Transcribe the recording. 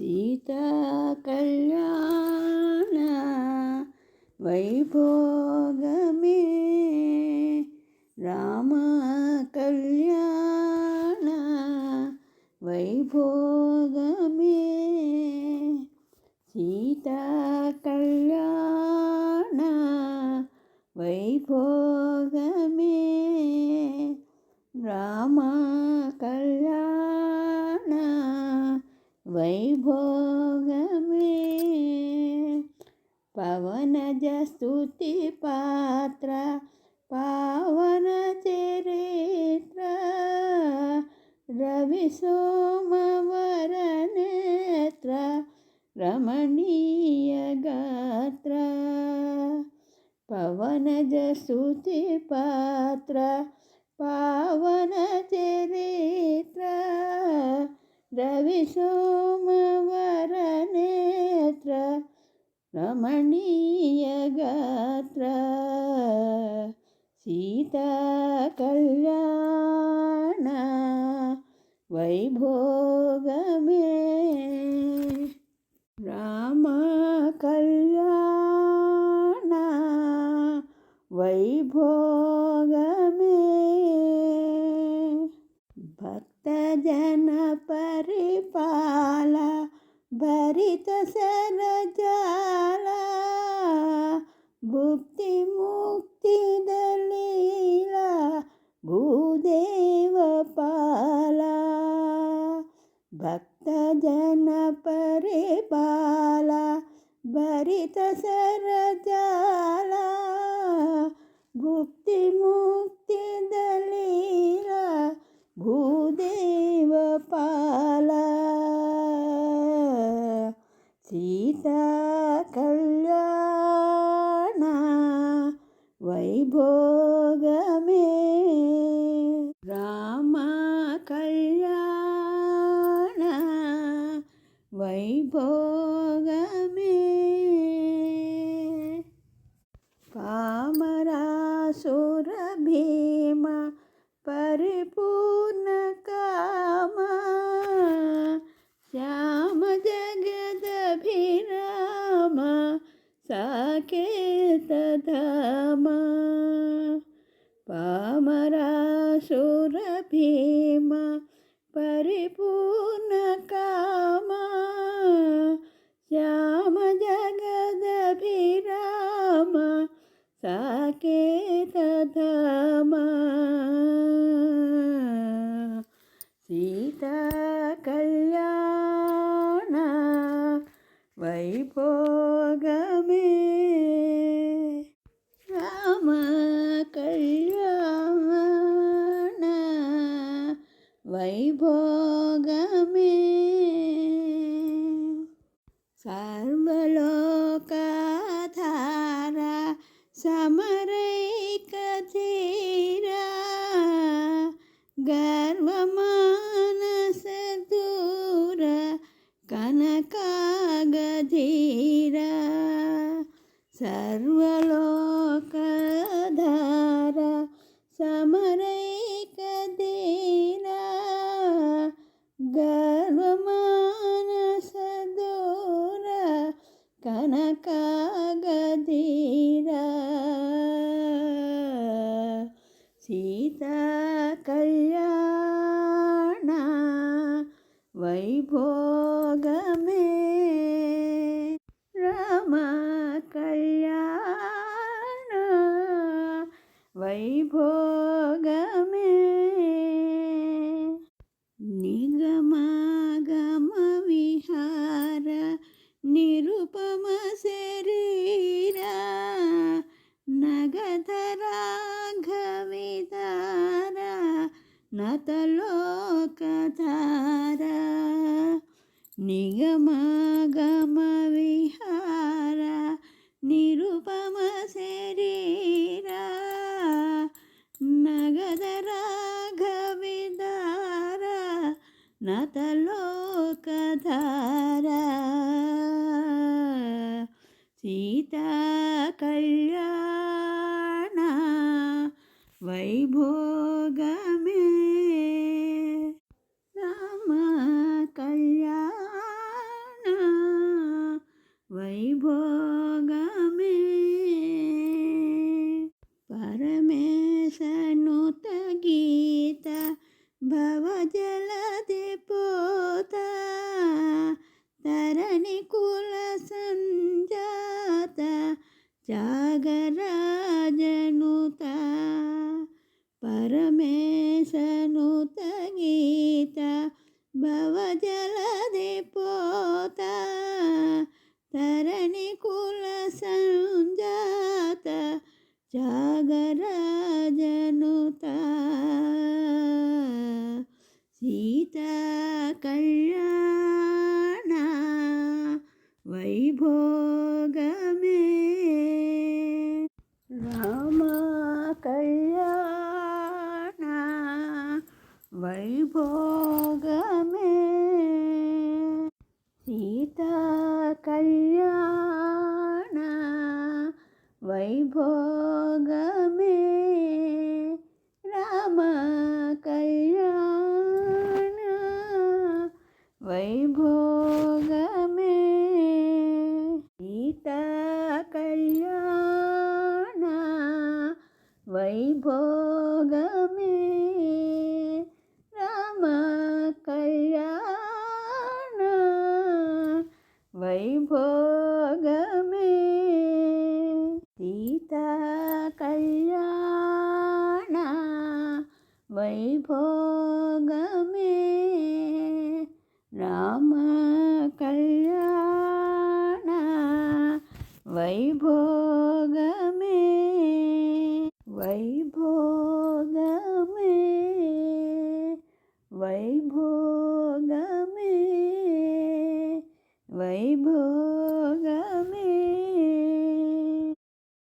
సీతా కళ్యాణ వైభోగమే. రామ కళ్యాణ వైభోగమే. సీతా కళ్యాణ వైభోగమే. రామా वैभोगमे रमणीय पावनचरित्र पवन रमणीयगात्र पवनजस्तुतिपात्र पावन रविसोमवरनेत्र रमणीयगात्र सीताकल्याण वैभोगमे रामकल्याण वैभोगमे జన పరిపాల భరిత సరజాల భుక్తి ముక్తి దళీల భూదేవ పాల భక్త జన పరిపాల భరిత సరజాల భుక్తి ముక్తి దళీల భూదేవ పాల సీతా కళ్యాణ వైభోగమే రామ కళ్యాణ సాకేతధామ పామరాసుర భీమ పరిపూర్ణ కామ శ్యామ జగదభిరామ సాకేతధామ సీతా వైభోగమే. సర్వలోకాధార సమరైక ధీరా గర్వమానస దూర కనకాగధీరా. సర్వలో కనకాగధీరా సీతా కళ్యాణ వైభోగమే నతలోకధార నిగమగమ విహార నిరుపమ శరీర నగద రాఘవిదార నతలోకధార. సీతా కళ్యాణ వైభోగమే భోగమే. పరమేశను తగీత భవజలది పోత. తరణి కుల సంజాత జాగరాజనుత పరమేశను తగీత భవజలది పోత. తరణి కుల సంజాత త్యాగరాజనుత సీతా కళ్యాణ వైభోగమే. రామా కళ్యాణ వైభోగమే. రామ కళ్యాణ వైభోగ భోగమే. సీతా కళ్యాణ వైభోగమే. రామ కళ్యాణ వైభోగమే. వైభోగమే. వైభోగ वैभव